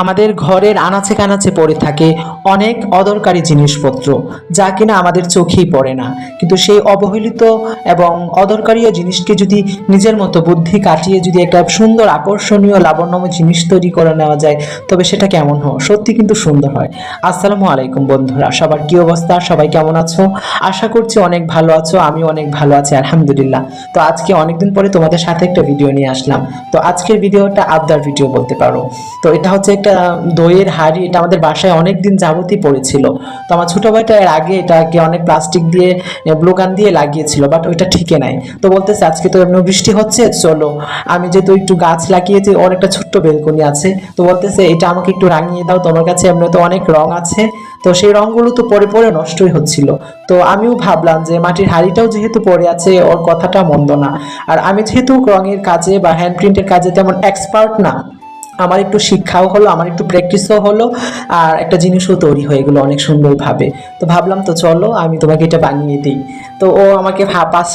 আমাদের ঘরের আনাচে কানাচে পড়ে থাকে অনেক অদরকারি জিনিসপত্র, যা কিনা আমাদের চোখেই পড়ে না। কিন্তু সেই অবহেলিত এবং অদরকারি জিনিসকে যদি নিজের মতো বুদ্ধি কাটিয়ে যদি একটা সুন্দর আকর্ষণীয় লাবণ্যময় জিনিস তৈরি করে নেওয়া যায়, তবে সেটা কেমন হয়? সত্যি কিন্তু সুন্দর হয়। আসসালামু আলাইকুম বন্ধুরা, সবার কি অবস্থা? সবাই কেমন আছো? আশা করছি অনেক ভালো আছো আমি অনেক ভালো আছি, আলহামদুলিল্লাহ। তো আজকে অনেকদিন পরে তোমাদের সাথে একটা ভিডিও নিয়ে আসলাম। তো আজকের ভিডিওটা আবদার ভিডিও বলতে পারো। তো এটা হচ্ছে একটা দইয়ের হাড়ি, এটা আমাদের বাসায় অনেক দিন যাবতই পড়েছিল। তো আমার ছোটো ভাইটা এর আগে এটাকে অনেক প্লাস্টিক দিয়ে ব্লোগান দিয়ে লাগিয়েছিল বাট ওইটা ঠিকে নাই। তো বলতেছে, আজকে তো এমনি বৃষ্টি হচ্ছে, চলো। আমি যেহেতু একটু গাছ লাগিয়েছি, ওর একটা ছোট্ট বেলকনি আছে। তো বলতেছে, এটা আমাকে একটু রাঙিয়ে দাও, তোমার কাছে এমনি তো অনেক রং আছে। তো সেই রঙগুলো তো পরে পরে নষ্টই হচ্ছিল। তো আমিও ভাবলাম যে, মাটির হাড়িটাও যেহেতু পড়ে আছে, ওর কথাটা মন্দ না। আর আমি যেহেতু রঙের কাজে বা হ্যান্ড প্রিন্টের কাজে তেমন এক্সপার্ট না আমার একটু শিক্ষাও হলো, আমার একটু প্র্যাকটিসও হলো, আর একটা জিনিসও তৈরি হয়ে গেলো অনেক সুন্দরভাবে। তো ভাবলাম তো চলো, আমি তোমাকে এটা বানিয়ে দিই। তো ও আমাকে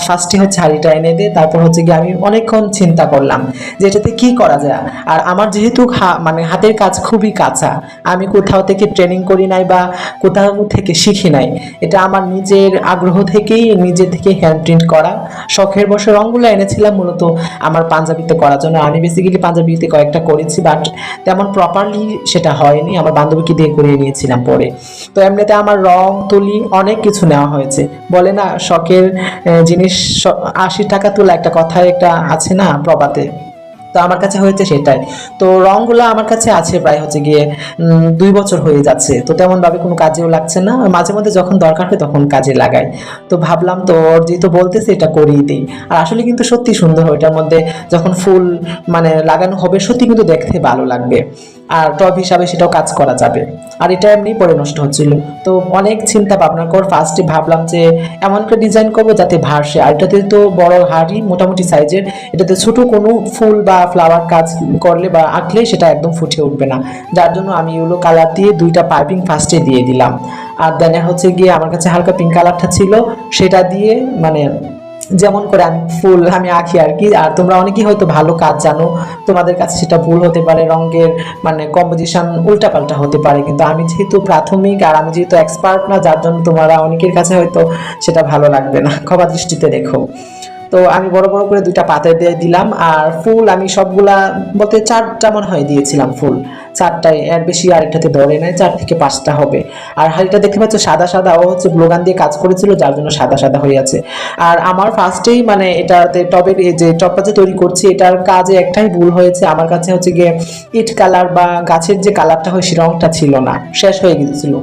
ফার্স্টে হচ্ছে হাঁড়িটা এনে দে, তারপর হচ্ছে গিয়ে আমি অনেকক্ষণ চিন্তা করলাম যে এটাতে কী করা যায়। আর আমার যেহেতু মানে হাতের কাজ খুবই কাঁচা, আমি কোথাও থেকে ট্রেনিং করি নাই বা কোথাও থেকে শিখি নাই, এটা আমার নিজের আগ্রহ থেকেই, নিজে থেকে হ্যান্ড প্রিন্ট করা। শখের বসে রঙগুলো এনেছিলাম, মূলত আমার পাঞ্জাবিতে করার জন্য। আমি বেসিক্যালি পাঞ্জাবিতে কয়েকটা করেছি বাট তেমন প্রপারলি সেটা হয়নি। আমার বান্ধবীকে দিয়ে করিয়ে নিয়েছিলাম পরে। তো এমনিতে আমার রং, তুলি অনেক কিছু নেওয়া হয়েছে। বলে না, শখের জিনিস আশি টাকা তোলা একটা কথায় একটা আছে না প্রবাদে? তো আমার কাছে হয়েছে সেটাই। তো রঙগুলো আমার কাছে আছে প্রায় হচ্ছে গিয়ে দুই বছর হয়ে যাচ্ছে। তো তেমনভাবে কোনো কাজেও লাগছে না। মাঝে মধ্যে যখন দরকার হয় তখন কাজে লাগাই। তো ভাবলাম তো ওর যেহেতু বলতেছে এটা করিয়ে দিই। আর আসলে কিন্তু সত্যি সুন্দর হয় এটার মধ্যে যখন ফুল মানে লাগানো হবে সত্যি কিন্তু দেখতে ভালো লাগবে। আর টপ হিসাবে সেটাও কাজ করা যাবে। আর এটা এমনি পরে নষ্ট হচ্ছিল। তো অনেক চিন্তা ভাবনার পর ফার্স্টে ভাবলাম যে, এমন একটা ডিজাইন করব যাতে ভাসে আর এটাতে তো বড় হাড়ি, মোটামুটি সাইজের এটাতে ছোট কোনো ফুল বা ফ্লাওয়ার কাজ করলে বা আঁকলে সেটা একদম ফুটে উঠবে না। যার জন্য আমি এগুলো কালার দিয়ে দুইটা পাইপিং ফার্স্টে দিয়ে দিলাম। আর দেন হচ্ছে গিয়ে আমার কাছে হালকা পিঙ্ক কালারটা ছিল। সেটা দিয়ে মানে যেমন করে আমি ফুল, আমি আঁকি আর কি। আর তোমরা অনেকেই হয়তো ভালো কাজ জানো, তোমাদের কাছে সেটা ভুল হতে পারে, রঙের মানে কম্পোজিশন উল্টাপাল্টা হতে পারে। কিন্তু আমি যেহেতু প্রাথমিক আর আমি যেহেতু এক্সপার্ট না, যার জন্য তোমরা অনেকের কাছে হয়তো সেটা ভালো লাগবে না। ক্ষমা দৃষ্টিতে দেখো। তো আমি বড় বড় করে দুইটা পাতে দিয়ে দিলাম, আর ফুল আমি সবগুলা বলতে চারটা মনে হয় দিয়েছিলাম ফুল। চারটায় এর বেশি আর এটাতে ধরে নেয় চার থেকে পাঁচটা হবে। আর হাড়িটা দেখতে পাচ্ছ সাদা সাদা, ও হচ্ছে ব্লোগান দিয়ে কাজ করেছিল, যার জন্য সাদা সাদা হয়ে আছে। আর আমার ফার্স্টেই মানে এটাতে টবের যে টপটা যে তৈরি করছি, এটার কাজে একটাই ভুল হয়েছে। আমার কাছে হচ্ছে গিয়ে ইট কালার বা গাছের যে কালারটা হয়, সে রঙটা ছিল না, শেষ হয়ে গিয়েছিল।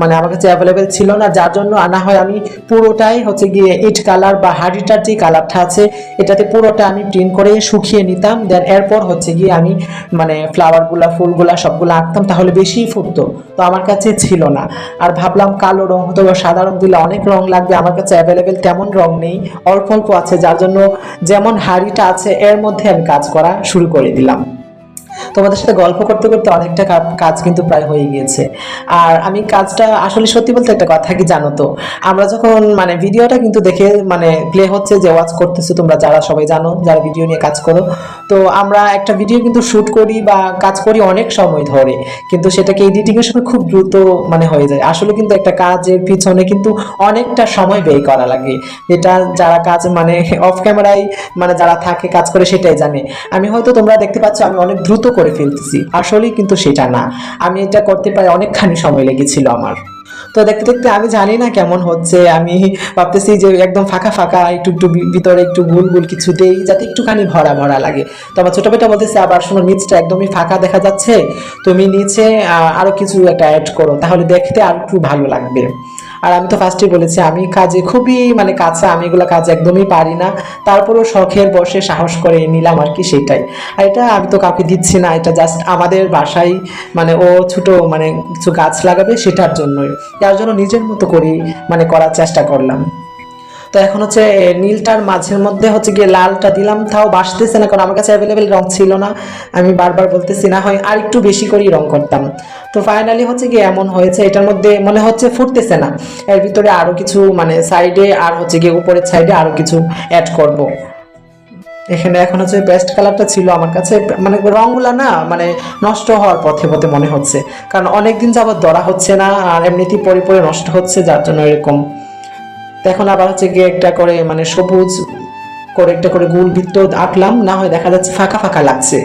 মানে আমার কাছে অ্যাভেলেবেল ছিল না, যার জন্য আনা হয় আমি পুরোটাই হচ্ছে গিয়ে ইট কালার বা হাড়িটার যে কালারটা আছে, এটাতে পুরোটা আমি প্রিন্ট করে শুকিয়ে নিতাম। দেন এরপর হচ্ছে গিয়ে আমি মানে ফ্লাওয়ারগুলা ফুলগুলা সবগুলো আঁকতাম, তাহলে বেশি ফুটতো। তো আমার কাছে ছিল না। আর ভাবলাম কালো রং হতো বা সাদা দিলে অনেক রং লাগবে, আমার কাছে অ্যাভেলেবেল তেমন রং নেই, অল্প অল্প আছে। যার জন্য যেমন হাড়িটা আছে, এর মধ্যে আমি কাজ করা শুরু করে দিলাম। তোমাদের সাথে গল্প করতে করতে অনেকটা কাজ কিন্তু প্রায় হয়ে গিয়েছে। আর আমি কাজটা আসলে সত্যি বলতে একটা কথা কি জানো তো? আমরা যখন মানে ভিডিওটা কিন্তু দেখে মানে প্লে হচ্ছে যে ওয়াচ করতেছো তোমরা যারা সবাই জানো, যারা ভিডিও নিয়ে কাজ করো, তো আমরা একটা ভিডিও কিন্তু শ্যুট করি বা কাজ করি অনেক সময় ধরে, কিন্তু সেটাকে এডিটিং এর সময় খুব দ্রুত মানে হয়ে যায়। আসলে কিন্তু একটা কাজের পিছনে কিন্তু অনেকটা সময় ব্যয় করা লাগে। যেটা যারা কাজ মানে অফ ক্যামেরায় মানে যারা থাকে কাজ করে সেটাই জানে। আমি হয়তো তোমরা দেখতে পাচ্ছ আমি অনেক দ্রুত করে ফেলতেছি। আসলেই কিন্তু সেটা না। আমি এটা করতে পারি অনেকখানি সময় লেগেছিল আমার। তো দেখতে দেখতে আমি জানি না কেমন হচ্ছে। আমি ভাবতেছি যে একদম ফাঁকা ফাঁকা একটু একটু ভিতরে একটু গুল গুল কিছু দেই যাতে একটুখানি ভরা ভরা লাগে। তো আমার ছোট বেটা বলতেছে আবার শোনো নিচটা একদমই ফাঁকা দেখা যাচ্ছে। তুমি নিচে আহ, আরও কিছু একটা অ্যাড করো। তাহলে দেখতে আর একটু ভালো লাগবে। আর আমি তো ফার্স্টেই বলেছি, আমি কাজে খুবই মানে কাছে, আমি এগুলো কাজ একদমই পারি না। তারপরও শখের বসে সাহস করে নিলাম আর কি সেটাই। আর এটা আমি তো কাউকে দিচ্ছি না, এটা জাস্ট আমাদের বাসায় মানে ও ছোটো মানে কিছু গাছ লাগাবে সেটার জন্যই। যার জন্য নিজের মতো করি মানে করার চেষ্টা করলাম। তো এখন হচ্ছে নীলটার মাঝের মধ্যে হচ্ছে গিয়ে লালটা দিলাম, তাও বাসতেছে না, কারণ আমার কাছে অ্যাভেলেবেল রং ছিল না। আমি বারবার বলতেছি, না হয় আর একটু বেশি করেই রং করতাম। তো ফাইনালি হচ্ছে গিয়ে এমন হয়েছে, এটার মধ্যে মনে হচ্ছে ফুটতেছে না। এর ভিতরে আরও কিছু মানে সাইডে আর হচ্ছে গিয়ে উপরের সাইডে আরও কিছু অ্যাড করব। এখানে এখন হচ্ছে বেস্ট কালারটা ছিল আমার কাছে মানে রঙগুলা না মানে নষ্ট হওয়ার পথে পথে মনে হচ্ছে। কারণ অনেকদিন যাবত ধরা হচ্ছে না, আর এমনিতেই পরে পরে নষ্ট হচ্ছে, যার জন্য এরকম। এখন আবার হচ্ছে গিয়ে একটা করে মানে সবুজ করে একটা করে গোল বৃত্ত আঁকলাম, না হয় দেখা যাচ্ছে ফাঁকা ফাঁকা লাগছে।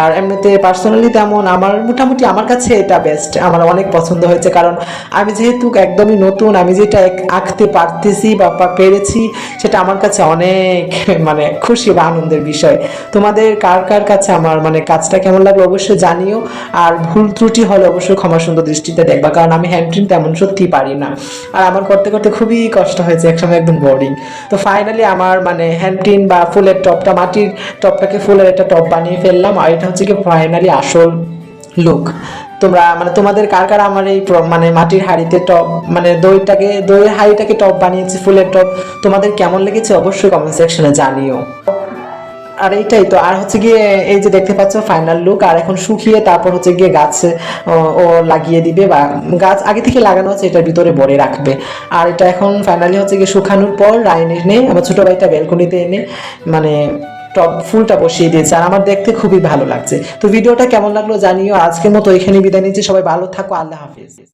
আর এমনিতে পার্সোনালি তেমন আমার, মোটামুটি আমার কাছে এটা বেস্ট আমার অনেক পছন্দ হয়েছে। কারণ আমি যেহেতু একদমই নতুন, আমি যেটা আঁকতে পারতেছি বা পেরেছি, সেটা আমার কাছে অনেক মানে খুশি বা আনন্দের বিষয়। তোমাদের কার কার কাছে আমার মানে কাজটা কেমন লাগল অবশ্যই জানিও। আর ভুল ত্রুটি হলে অবশ্যই ক্ষমা সুন্দর দৃষ্টিতে দেখবা, কারণ আমি হ্যান্ড প্রিন্ট তেমন সত্যি পারি না। আর আমার করতে করতে খুবই কষ্ট হয়েছে, একসময় একদম বোরিং তো ফাইনালি আমার মানে হ্যান্ড প্রিন্ট বা ফুলের টপটা মাটির টপটাকে ফুলের একটা টপ বানিয়ে ফেললাম, আর এটা হচ্ছে কি ফাইনালি আসল লুক। তোমরা মানে তোমাদের কার কার আমার এই মানে মাটির হাড়িতে টপ মানে দইটাকে দইয়ের হাড়িটাকে টপ বানিয়েছি ফুলের টপ তোমাদের কেমন লেগেছে অবশ্যই কমেন্ট সেকশনে জানিও। আর এইটাই তো আর হচ্ছে গিয়ে এই যে দেখতে পাচ্ছ ফাইনাল লুক আর এখন শুকিয়ে তারপর হচ্ছে গিয়ে গাছ ও, লাগিয়ে দিবে বা গাছ আগে থেকে লাগানো আছে এটার ভিতরে ভরে রাখবে। আর এটা এখন ফাইনালি হচ্ছে গিয়ে শুকানোর পর রাইন এনে আমার ছোট ভাইটা বেলকনিতে এনে মানে টপ ফুলটা বসিয়ে দিয়েছে, আর আমার দেখতে খুবই ভালো লাগছে। তো ভিডিওটা কেমন লাগল জানিও, আজকের মতো এখানে বিদায় নিচ্ছি, সবাই ভালো থাকো, আল্লাহ হাফিজ।